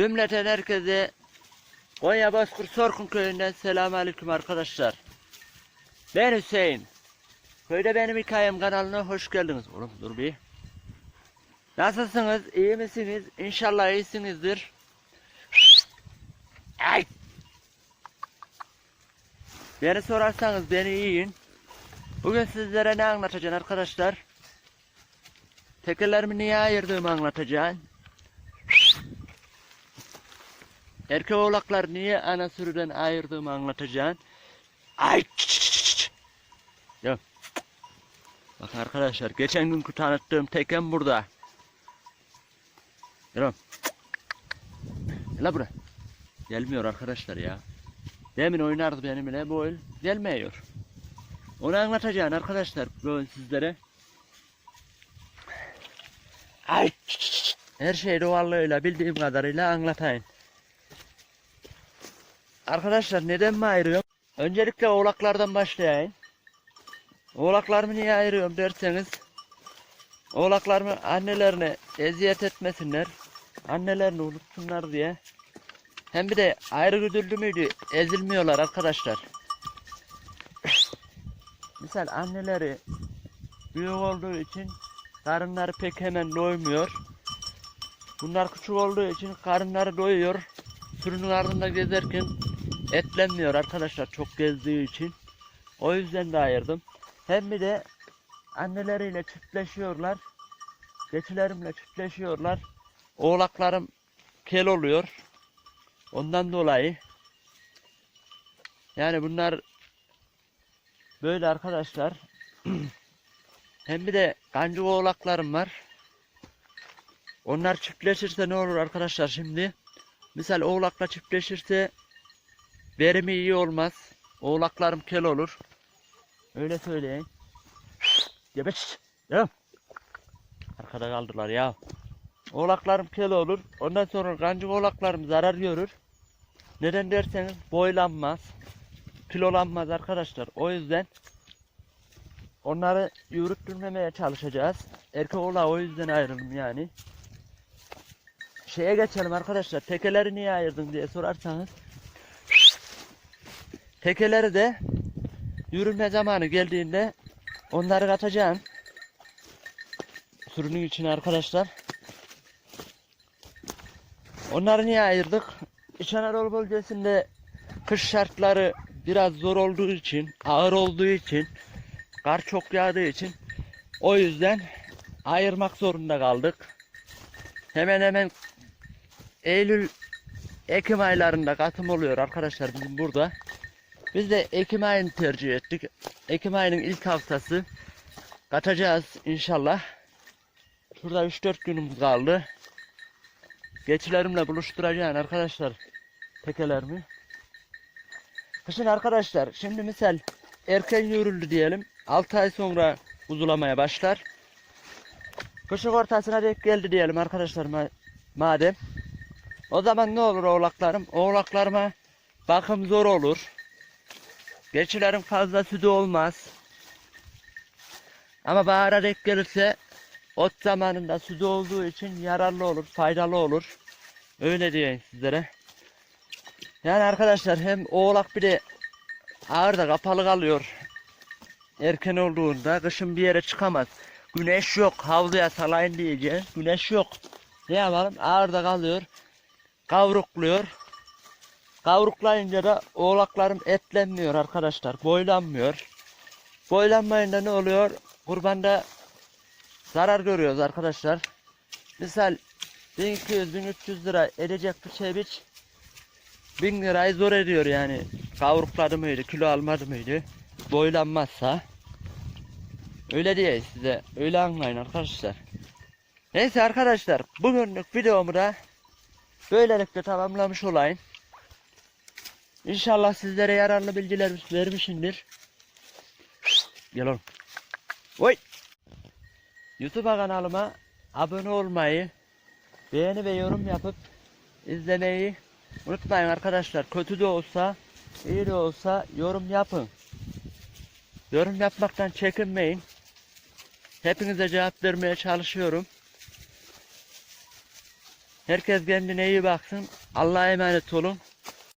Cümleten herkese Konya Bozkır Sorkun köyünden selamünaleyküm arkadaşlar. Ben Hüseyin. Köyde benim hikayem kanalına hoş geldiniz. Oğlum dur bir. Nasılsınız? İyi misiniz? İnşallah iyisinizdir. Ay! Beni sorarsanız beni iyiyim. Bugün sizlere ne anlatacağım arkadaşlar? Tekerlerimi niye ayırdığımı anlatacağım. Erkek oğlaklar niye ana sürüden ayırdığımı anlatacağım. Ay! Ya. Bak arkadaşlar geçen günkü tanıttığım tekem burada. Gel Gel buraya. Gelmiyor arkadaşlar ya. Demin oynardı benimle bu oyun gelmiyor. Onu anlatacağım arkadaşlar bugün sizlere. Ay! Her şey doğallığıyla bildiğim kadarıyla anlatayım. Arkadaşlar neden mi ayırıyorum? Öncelikle oğlaklardan başlayayım. Oğlaklarımı niye ayırıyorum derseniz Oğlaklarımı annelerine eziyet etmesinler. Annelerini unutsunlar diye. Hem bir de ayrı güdüldü müydü ezilmiyorlar arkadaşlar. Misal anneleri büyük olduğu için karınları pek hemen doymuyor. Bunlar küçük olduğu için karınları doyuyor. Sürünün ardında gezerken etlenmiyor arkadaşlar çok gezdiği için. O yüzden de ayırdım. Hem bir de anneleriyle çiftleşiyorlar. Geçilerimle çiftleşiyorlar. Oğlaklarım kel oluyor. Ondan dolayı yani bunlar böyle arkadaşlar. Hem bir de kancık oğlaklarım var. Onlar çiftleşirse ne olur arkadaşlar şimdi? Misal oğlakla çiftleşirse verimi iyi olmaz. Oğlaklarım kel olur. Öyle söyleyeyim. Gebeç. Ya. Arkada kaldılar ya. Oğlaklarım kel olur. Ondan sonra kancık oğlaklarım zarar görür. Neden derseniz boylanmaz. Kilolanmaz arkadaşlar. O yüzden onları yürüttürmemeye çalışacağız. Erkek oğlağı o yüzden ayrıldım yani. Şeye geçelim arkadaşlar. Tekeleri niye ayırdın diye sorarsanız. Tekeleri de yürüme zamanı geldiğinde onları katacağım. Sürünün içine arkadaşlar. Onları niye ayırdık? İç Anadolu bölgesinde kış şartları biraz zor olduğu için, ağır olduğu için, kar çok yağdığı için o yüzden ayırmak zorunda kaldık. Hemen hemen Eylül Ekim aylarında katım oluyor arkadaşlar bizim burada. Biz de Ekim ayını tercih ettik. Ekim ayının ilk haftası katacağız inşallah. Şurada 3-4 günümüz kaldı. Geçilerimle buluşturacağım arkadaşlar tekelerimi. Kışın arkadaşlar şimdi misal erken yürüldü diyelim. 6 ay sonra uzulamaya başlar. Kışın ortasına denk geldi diyelim arkadaşlar ma- madem. O zaman ne olur oğlaklarım? Oğlaklarıma bakım zor olur. Geçilerin fazla sütü olmaz. Ama bahara denk gelirse ot zamanında sütü olduğu için yararlı olur, faydalı olur. Öyle diyeyim sizlere. Yani arkadaşlar hem oğlak bir de ağırda kapalı kalıyor. Erken olduğunda kışın bir yere çıkamaz. Güneş yok havluya salayın diyeceğiz. Güneş yok. Ne yapalım ağırda kalıyor. Kavrukluyor. Kavruklayınca da oğlaklarım etlenmiyor arkadaşlar. Boylanmıyor. Boylanmayınca ne oluyor? Kurbanda zarar görüyoruz arkadaşlar. Misal 1200-1300 lira edecek bir şey biç 1000 lirayı zor ediyor yani. Kavrukladı mıydı, kilo almadı mıydı? Boylanmazsa. Öyle diye size. Öyle anlayın arkadaşlar. Neyse arkadaşlar. Bugünlük videomu da böylelikle tamamlamış olayım. İnşallah sizlere yararlı bilgiler vermişimdir. Gel oğlum. Oy. YouTube kanalıma abone olmayı, beğeni ve yorum yapıp izlemeyi unutmayın arkadaşlar. Kötü de olsa, iyi de olsa yorum yapın. Yorum yapmaktan çekinmeyin. Hepinize cevap vermeye çalışıyorum. Herkes kendine iyi baksın. Allah'a emanet olun.